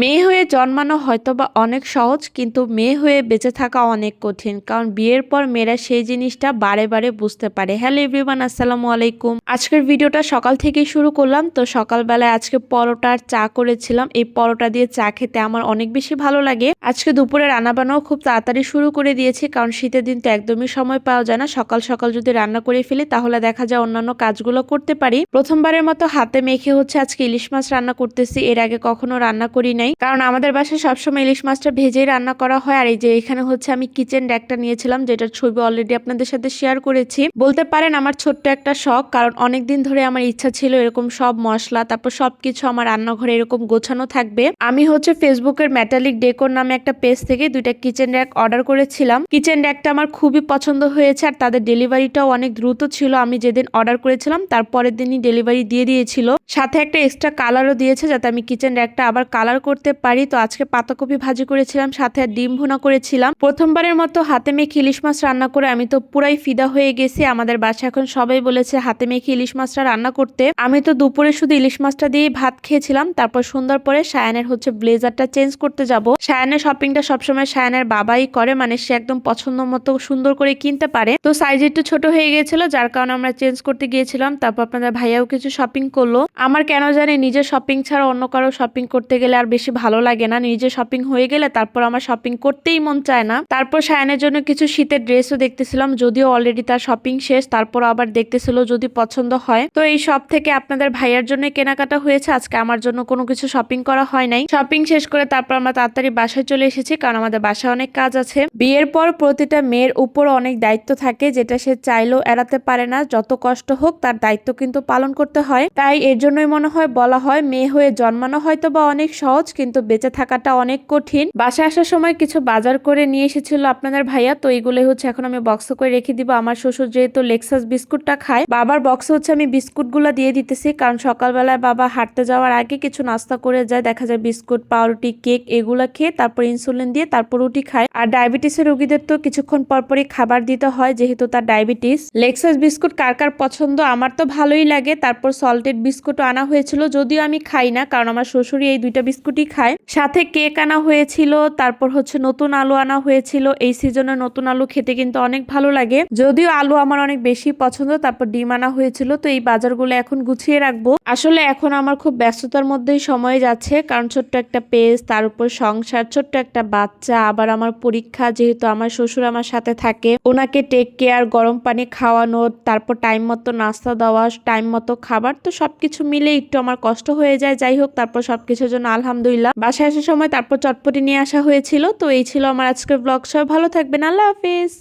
মেয়ে হয়ে জন্মানো হয়তো বা অনেক সহজ, কিন্তু মেয়ে হয়ে বেঁচে থাকা অনেক কঠিন, কারণ বিয়ের পর মেয়েরা সেই জিনিসটা বারে বারে বুঝতে পারে। হ্যালো এভরিওয়ান, আসসালামু আলাইকুম। আজকের ভিডিওটা সকাল থেকেই শুরু করলাম, তো সকালবেলায় আজকে পরোটা আর চা করেছিলাম। এই পরোটা দিয়ে চা খেতে আমার অনেক বেশি ভালো লাগে। আজকে দুপুরে রান্না বান্নাও খুব তাড়াতাড়ি শুরু করে দিয়েছি, কারণ শীতের দিন তো একদমই সময় পাওয়া যায় না। সকাল সকাল যদি রান্না করে ফেলি, তাহলে দেখা যায় অন্যান্য কাজগুলো করতে পারি। প্রথমবারের মতো হাতে মেখে হচ্ছে আজকে ইলিশ মাছ রান্না করতেছি। এর আগে কখনো রান্না করি নাই। কারণ আমাদের বাসায় সবসময় ইলিশ মাছটা ভেজেই রান্না করা হয়। আর এই যে এখানে হচ্ছে আমি কিচেন ড্যাকটা নিয়েছিলাম, যেটার ছবি অলরেডি আপনাদের সাথে শেয়ার করেছি। বলতে পারেন আমার ছোট্ট একটা শখ, কারণ অনেকদিন ধরে আমার ইচ্ছা ছিল এরকম সব মশলা, তারপর সবকিছু আমার রান্নাঘরে এরকম গোছানো থাকবে। আমি হচ্ছে ফেসবুকের ম্যাটালিক ডেকোর নামে একটা পেজ থেকে দুইটা কিচেন র্যাক অর্ডার করেছিলাম। কিচেন র্যাকটা আমার খুবই পছন্দ হয়েছে আর তাদের ডেলিভারিটাও অনেক দ্রুত ছিল। আমি যেদিন অর্ডার করেছিলাম তারপরের দিনই ডেলিভারি দিয়ে দিয়েছিল। সাথে একটা এক্সট্রা কালারও দিয়েছে, যাতে আমি কিচেন র্যাকটা আবার কালার করতে পারি, তো আজকে পাতাকপি ভাজি করেছিলাম, সাথে ডিম ভুনা করেছিলাম। প্রথমবারের মতো হাতে মেখে ইলিশ মাছ রান্না করে আমি তো পুরাই ফিদা হয়ে গেছি। আমাদের বাসা এখন সবাই বলেছে হাতে মেখে ইলিশ মাছটা রান্না করতে। আমি তো দুপুরে শুধু ইলিশ মাছটা দিয়েই ভাত খেয়েছিলাম, তারপর সুন্দর পরে সায়ানের হচ্ছে ব্লেজারটা চেঞ্জ করতে যাব। সায়ানের শপিংটা সবসময় সায়ানের বাবাই করে মানে সে একদম পছন্দ মতো সুন্দর করে কিনতে পারে। তো সাইজ একটু ছোট হয়ে গিয়েছিল যার কারণে আমরা চেঞ্জ করতে গিয়েছিলাম, তারপর আপনাদের ভাইয়াও কিছু শপিং করল। আমার কেন জানি নিজের শপিং ছাড়া অন্য কারও শপিং করতে গেলে আর বেশি ভালো লাগে না। নিজে শপিং হয়ে গেলে তারপর আমার শপিং করতেই মন চায় না। তারপর সায়নের জন্য কিছু শীতের ড্রেসও দেখতেছিলাম, যদিও অলরেডি তার শপিং শেষ, তারপর আবার দেখতেছিল যদি পছন্দ হয়। তো এই সব থেকে আপনাদের ভাইয়ার জন্য কেনাকাটা হয়েছে, আজকে আমার জন্য কোনো কিছু শপিং করা হয় নাই। শপিং শেষ করে তারপর আমরা তাড়াতাড়ি বাসায় চলে এসেছি, কারণ আমাদের বাসায় অনেক কাজ আছে। বিয়ের পর প্রতিটা মেয়ের উপর অনেক দায়িত্ব থাকে, যেটা সে চাইলেও এড়াতে পারে না। যত কষ্ট হোক, তার দায়িত্ব কিন্তু পালন করতে হয়। তাই এর জন্যই মনে হয়, বলা হয়, মেয়ে হয়ে জন্মানো হয়তো বা অনেক সহজ কিন্তু বেঁচে থাকাটা অনেক কঠিন। বাসায় আসার সময় কিছু বাজার করে নিয়ে এসেছিল আপনাদের ভাইয়া, তো এইগুলো হচ্ছে এখন আমি বক্স করে রেখে দিব। আমার শ্বশুর যেহেতু লেক্সাস বিস্কুটটা খায়, বাবার বক্সে হচ্ছে আমি বিস্কুটগুলো দিয়ে দিতেছি, কারণ সকালবেলায় বাবা হাঁটতে যাওয়ার আগে কিছু নাস্তা করে যায়, দেখা যায় বিস্কুট, পাউরুটি, কেক এগুলো খেয়ে তারপর ইনসুলিন দিয়ে তারপর রুটি খায়। আর ডায়াবেটিসের রোগীদের তো কিছুক্ষণ পরপরই খাবার দিতে হয়, যেহেতু তার ডায়াবেটিস লেক্সাস বিস্কুট কার কার পছন্দ? আমার তো ভালোই লাগে। তারপর সল্টেড বিস্কুটও আনা হয়েছিল, যদিও আমি খাই না, কারণ আমার শ্বশুরই এই দুইটা বিস্কুটই খায়। সাথে কেক আনা হয়েছিল, তারপর হচ্ছে নতুন আলু আনা হয়েছিল। এই সিজনে নতুন আলু খেতে কিন্তু অনেক ভালো লাগে। যদিও আলু আমার অনেক বেশি পছন্দ, তারপর ডিম আনা হয়েছিল, তো এই বাজারগুলো এখন গুছিয়ে রাখব। আসলে এখন আমার খুব ব্যস্ততার মধ্যেই সময় যাচ্ছে, কারণ ছোট্ট একটা পেজ, তার উপর সংসার, ছোট্ট একটা বাচ্চা, আবার আমার পরীক্ষা, যেহেতু আমার শ্বশুর আমার সাথে থাকে। ওনাকে টেক কেয়ার গরম পানি খাওয়ানো, তারপর টাইম মতো নাস্তা দেওয়া টাইম মতো খাবার, তো সবকিছু মিলে একটু আমার কষ্ট হয়ে যায়। যাই হোক, তারপর সবকিছুর জন্য আলহামদুলিল্লাহ। বাসায় আসার সময় তারপর চটপটি নিয়ে আসা হয়েছিল। তো এই ছিল আমার আজকের ব্লগ। সবাই ভালো থাকবেন। আল্লাহ হাফিজ।